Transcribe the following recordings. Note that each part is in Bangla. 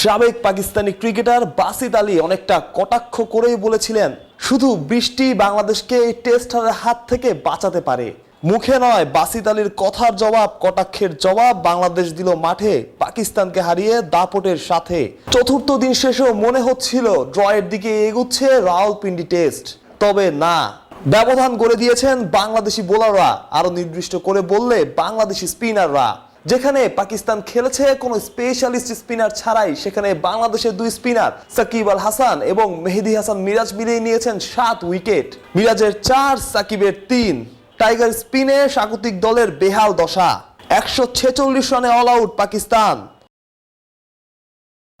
সাবেক পাকিস্তানি ক্রিকেটার বাসিত আলী অনেকটা কটাক্ষ করেই বলেছিলেন, শুধু বৃষ্টি বাংলাদেশকে এই টেস্ট হারের হাত থেকে বাঁচাতে পারে। মুখে নয় বাসিত আলীর কথার জবাব, কটাক্ষের জবাব বাংলাদেশ দিল মাঠে, পাকিস্তানকে হারিয়ে দাপটের সাথে। চতুর্থ দিন শেষেও মনে হচ্ছিল, ড্রয়ের দিকে এগুচ্ছে রাওয়ালপিন্ডি টেস্ট। তবে না, ব্যবধান করে দিয়েছেন বাংলাদেশি বোলাররা। আরও নির্দিষ্ট করে বললে বাংলাদেশি স্পিনাররা। যেখানে পাকিস্তান খেলেছে কোনো স্পেশালিস্ট স্পিনার ছাড়াই, সেখানে বাংলাদেশের দুই স্পিনার সাকিব আল হাসান এবং মেহেদি হাসান মিরাজ মিলিয়ে নিয়েছেন সাত উইকেট মিরাজের চার, সাকিবের তিন। টাইগার স্পিনে স্বাগতিক দলের বেহাল দশা। একশো ছেচল্লিশ রানে অল আউট পাকিস্তান।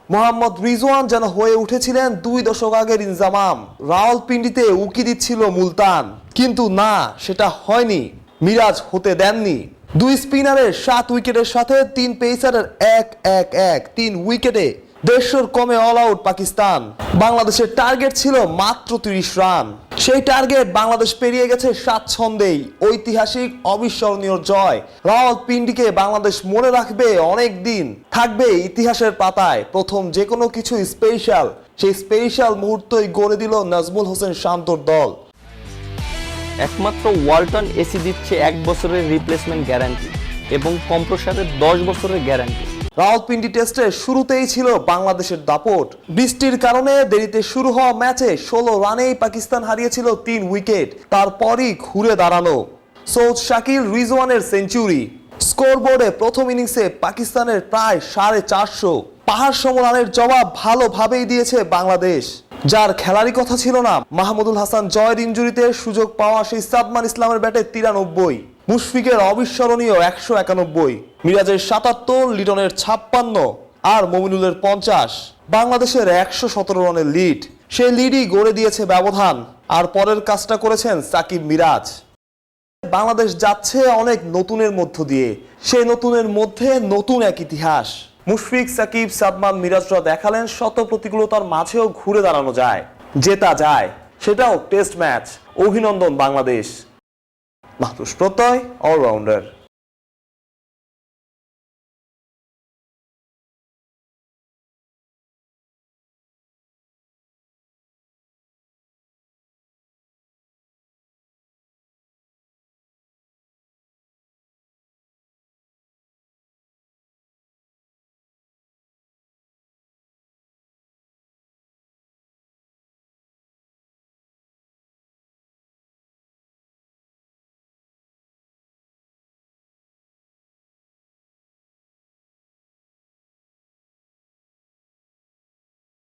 মোহাম্মদ রিজওয়ান যেন হয়ে উঠেছিলেন দুই দশক আগের ইনজামাম। রাওয়ালপিন্ডিতে উকি দিচ্ছিল মুলতান। কিন্তু না, সেটা হয়নি। মিরাজ হতে দেননি। দুই স্পিনারের সাত উইকেটের সাথে তিন পেসারের এক এক এক, তিন উইকেটে দেড়শোর কমে অল আউট পাকিস্তান। বাংলাদেশের টার্গেট ছিল মাত্র তিরিশ রান। সেই টার্গেট বাংলাদেশ পেরিয়ে গেছে স্বাচ্ছন্দ্যেই ঐতিহাসিক অবিস্মরণীয় জয়। রাওয়াল পিন্ডিকে বাংলাদেশ মনে রাখবে অনেক দিন। থাকবে ইতিহাসের পাতায়। প্রথম যে কোনো কিছু স্পেশাল সেই স্পেশাল মুহূর্তই গড়ে দিল নাজমুল হোসেন শান্তর দল। একমাত্র ওয়ালটন এসি দিচ্ছে এক বছরের রিপ্লেসমেন্ট গ্যারান্টি এবং কম্প্রসারের দশ বছরের গ্যারান্টি রাওয়ালপিন্ডি টেস্টের শুরুতেই ছিল বাংলাদেশের দাপট। বৃষ্টির কারণে দেরিতে শুরু হওয়া ম্যাচে ষোলো রানেই পাকিস্তান হারিয়েছিল তিন উইকেট, তারপরই ঘুরে দাঁড়ানো সৌদ শাকিল রিজওয়ানের সেঞ্চুরি। স্কোরবোর্ডে প্রথম ইনিংসে পাকিস্তানের প্রায় সাড়ে চারশো। পাহাড় সম রানের জবাব ভালোভাবেই দিয়েছে বাংলাদেশ। যার খেলারই কথা ছিল না। মাহমুদুল হাসান জয়ের ইঞ্জুরিতে সুযোগ পাওয়া সেই সাদমান ইসলামের ব্যাটে তিরানব্বই, মুশফিকের অবিস্মরণীয় একশো একানব্বই, মিরাজের সাতাত্তর, লিটনের ছাপ্পান্ন আর মমিনুলের পঞ্চাশ। বাংলাদেশের একশো সতেরো রানের লিড। সেই লিডই গড়ে দিয়েছে ব্যবধান। আর পরের কাজটা করেছেন সাকিব মিরাজ। বাংলাদেশ যাচ্ছে অনেক নতুনের মধ্য দিয়ে। সেই নতুনের মধ্যে নতুন এক ইতিহাস। মুশফিক, সাকিব সাদমান মিরাজরা দেখালেন শত প্রতিকূলতার মাঝেও ঘুরে দাঁড়ানো যায়, জেতা যায়, সেটাও টেস্ট ম্যাচ। অভিনন্দন বাংলাদেশ। মাহতুস প্রত্যয় অলরাউন্ডার